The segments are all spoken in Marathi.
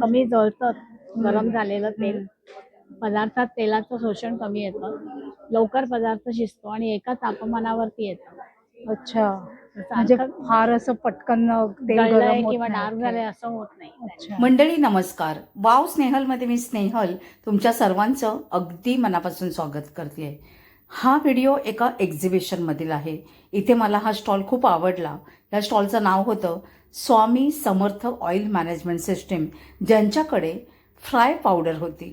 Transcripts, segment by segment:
कमी जळतं गरम झालेलं तेल. पदार्थात तेलाचं शोषण कमी येतं. लवकर पदार्थ शिजतो आणि एका तापमानावरती येतं. अच्छा. म्हणजे फार असं पटकन किंवा नाही. डार्क झालंय असं होत नाही. अच्छा. मंडळी नमस्कार. वाव स्नेहलमध्ये मी स्नेहल तुमच्या सर्वांचं अगदी मनापासून स्वागत करते हा व्हिडिओ एका एक्झिबिशनमधील आहे. इथे मला हा स्टॉल खूप आवडला. या स्टॉलचं नाव होतं Swami Samarth oil management system ज्यांच्याकडे फ्राय पावडर होती.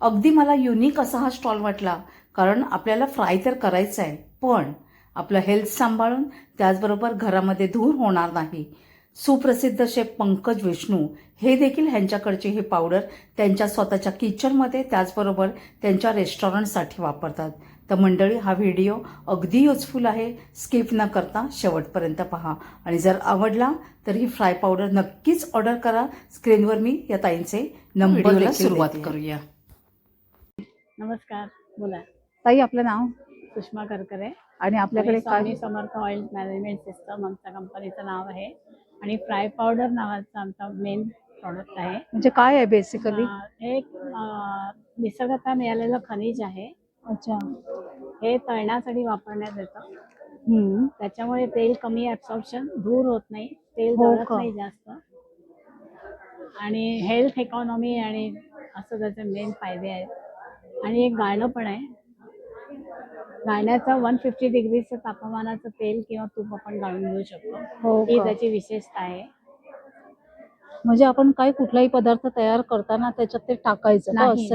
अगदी मला युनिक असा हा स्टॉल वाटला कारण आपल्याला फ्राय तर करायचं आहे पण आपलं हेल्थ सांभाळून त्याचबरोबर घरामध्ये धूर होणार नाही. सुप्रसिद्ध शेफ पंकज विष्णू हे देखील ह्यांच्याकडचे हे पावडर त्यांच्या स्वतःच्या किचनमध्ये त्याचबरोबर त्यांच्या रेस्टॉरंटसाठी वापरतात. तर मंडळी हा व्हिडिओ अगदी युजफुल आहे. स्किप न करता शेवटपर्यंत पहा. आणि जर आवडला तर ही फ्राय पावडर नक्कीच ऑर्डर करा. स्क्रीनवर मी या ताईंचे नंबरला सुरुवात करूया नमस्कार. बोला. ताई आपलं नाव? सुषमा करकरे. आणि आपल्याकडे Swami Samarth oil management system आमच्या कंपनीचं नाव आहे. आणि फ्राय पावडर नावाचं आमचा मेन प्रॉडक्ट आहे. म्हणजे काय आहे बेसिकली हे एक निसर्गतः मिळालेलं खनिज आहे. अच्छा. हे तळण्यासाठी वापरण्यात येतं. त्याच्यामुळे तेल कमी ऍब्सॉर्प्शन धूर होत नाही. तेल हो जळत का? नाही जास्त. आणि हेल्थ इकॉनॉमी आणि असं त्याचे मेन फायदे आहेत. आणि एक गाळणं पण आहे. गाळण्याचं वन फिफ्टी डिग्रीचं तापमानाचं तेल किंवा तूप आपण गाळून घेऊ शकतो. हो ही? त्याची विशेषता आहे. म्हणजे आपण काही कुठलाही पदार्थ तयार करताना त्याच्यात ते टाकायचं नाही.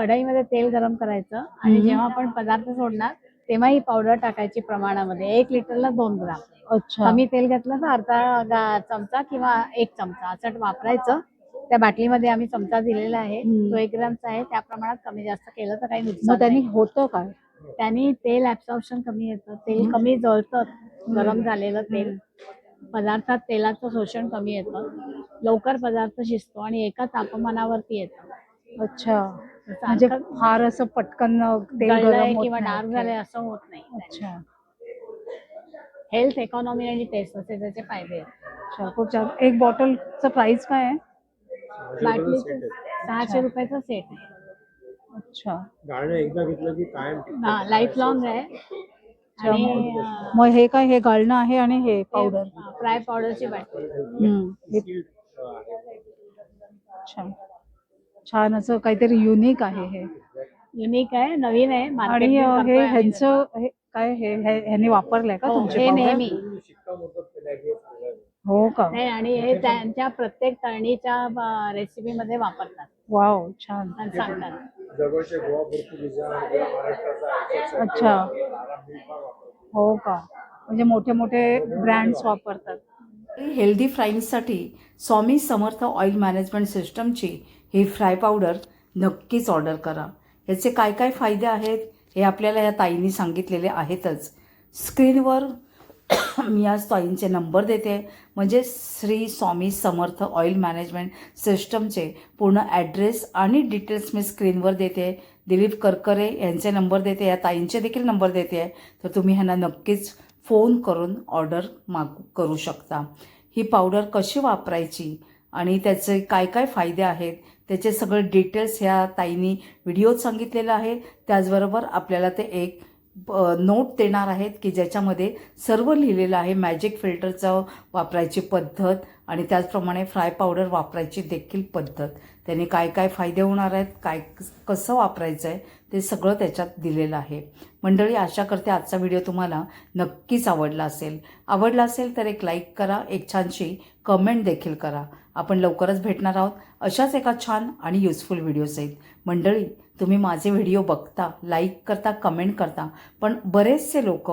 कढईमध्ये तेल गरम करायचं आणि. जेव्हा आपण पदार्थ सोडणार तेव्हा ही पावडर टाकायची प्रमाणामध्ये. एक लिटरला दोन ग्राम. अच्छा. कमी तेल घेतलं तर अर्धा चमचा किंवा एक चमचा असं वापरायचं. त्या बाटलीमध्ये आम्ही चमचा दिलेला आहे. तो एक ग्रामचा आहे. त्या प्रमाणात कमी जास्त केलं तर काही नुकसान त्यांनी. होतं काय? त्यांनी तेल ऍब्सॉर्प्शन कमी येतं. तेल कमी जळतं. गरम झालेलं तेल. पदार्थात तेलाचं शोषण कमी येतं. लवकर पदार्थ शिजतो आणि एका तापमानावरती येतं. अच्छा. म्हणजे फार असं पटकन तेल जळलंय गरम होत किंवा नाही. डार्क झालंय असं होत नाही. अच्छा. हेल्थ इकॉनॉमी आणि टेस्ट असे त्याचे फायदे आहेत. अच्छा खूप छान एक बॉटलचं प्राइस काय आहे? बाटलीचे सहाशे रुपयाचा सेट आहे. अच्छा. गाणं एकदा घेतलं की कायम टिकतं. लाईफ लॉंग आहे. आणि अं, मग हे काय हे गाळणं आहे आणि हे पावडर हे फ्राय पावडरची बाटली. हम्म. हे- Skilled, अं, आहे. अच्छा. छान असं काहीतरी युनिक आहे हे. युनिक आहे नवीन आहे आणि अं, हे करतोय आम्ही ह्यांचं हे काय हे हे- ह्यांनी वापरलंय का हो, तुमचे हे powder? नेहमी. हे. हो का? नाही आणि हे त्यांच्या प्रत्येक तळणीच्या रेसिपी मध्ये वापरतात. वाव छान. आणि सांगतात. जवळचे गोवा पोर्तुगीज आणि महाराष्ट्राचा accent अच्छा. हो का? म्हणजे मोठे मोठे ब्रँड्स वापरतात. हेल्दी फ्राईंगसाठी स्वामी समर्थ ऑइल मॅनेजमेंट सिस्टमची ही फ्राय पावडर नक्कीच ऑर्डर करा. याचे काय काय फायदे आहेत हे आपल्याला या ताईंनी सांगितलेले आहेतच. स्क्रीनवर मी आज ताईंचे नंबर देते. म्हणजे श्री स्वामी समर्थ ऑइल मॅनेजमेंट सिस्टमचे पूर्ण ॲड्रेस आणि डिटेल्स मी स्क्रीनवर देते. दिलीप करकरे यांचे नंबर देते. या ताईंचे देखील नंबर देते. तर तुम्ही ह्यांना नक्कीच फोन करून ऑर्डर मागू करू शकता. ही पावडर कशी वापरायची आणि त्याचे काय काय फायदे आहेत त्याचे सगळे डिटेल्स ह्या ताईंनी व्हिडिओत सांगितलेलं आहे. त्याचबरोबर आपल्याला ते एक नोट देणार आहेत की ज्याच्यामध्ये सर्व लिहिलेलं आहे. मॅजिक फिल्टरचं वापरायची पद्धत आणि त्याचप्रमाणे फ्राय पावडर वापरायची देखील पद्धत. त्याने काय काय फायदे होणार आहेत काय कसं वापरायचं आहे ते सगळं त्याच्यात दिलेलं आहे. मंडळी आशा करते आजचा व्हिडिओ तुम्हाला नक्कीच आवडला असेल. आवडला असेल तर एक लाईक करा एक छानशी कमेंट देखील करा. आपण लवकरच भेटणार आहोत अशाच एका छान आणि युजफुल व्हिडिओसहित मंडळी तुम्ही माझे व्हिडिओ बघता लाईक करता कमेंट करता पण बरेचसे लोक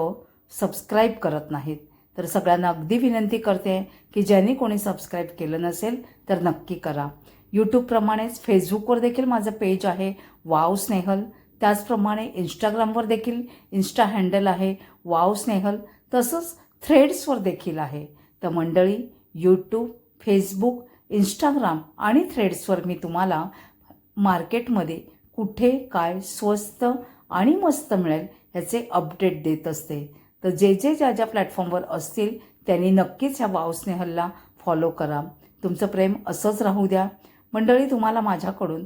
सबस्क्राईब करत नाहीत. तर सगळ्यांना अगदी विनंती करते की ज्यांनी कोणी सबस्क्राईब केलं नसेल तर नक्की करा. यूट्यूबप्रमाणेच फेसबुकवर देखील माझं पेज आहे वाव स्नेहल त्याचप्रमाणे इंस्टाग्रामवर देखील इन्स्टा हँडल आहे वाव स्नेहल तसंच थ्रेड्सवर देखील आहे. तर मंडळी यूट्यूब फेसबुक इंस्टाग्राम आणि थ्रेड्सवर मी तुम्हाला मार्केटमध्ये कुठे काय स्वस्त आणि मस्त मिळेल ह्याचे अपडेट देत असते. तर जे जे ज्या ज्या प्लॅटफॉर्मवर असतील त्यांनी नक्कीच ह्या वावस्नेहलला फॉलो करा. तुमचं प्रेम असंच राहू द्या. मंडळी तुम्हाला माझ्याकडून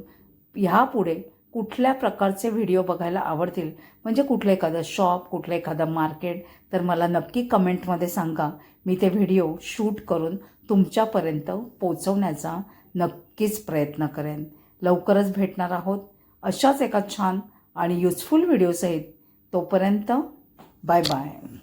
ह्यापुढे कुठल्या प्रकारचे व्हिडिओ बघायला आवडतील? म्हणजे कुठलं एखादं शॉप कुठलं एखादं मार्केट तर मला नक्की कमेंटमध्ये सांगा. मी ते व्हिडिओ शूट करून तुमच्यापर्यंत पोचवण्याचा नक्कीच प्रयत्न करेन. लवकरच भेटणार आहोत. अशाच एका छान आणि युजफुल व्हिडिओसहित तोपर्यंत Bye bye.